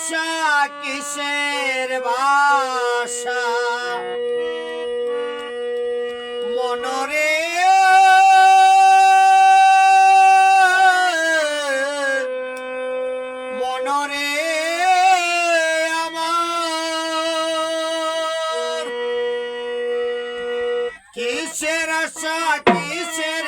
আশা কিসের ভাষা? মনরে মনরে আমার। কিসের আশা কিসের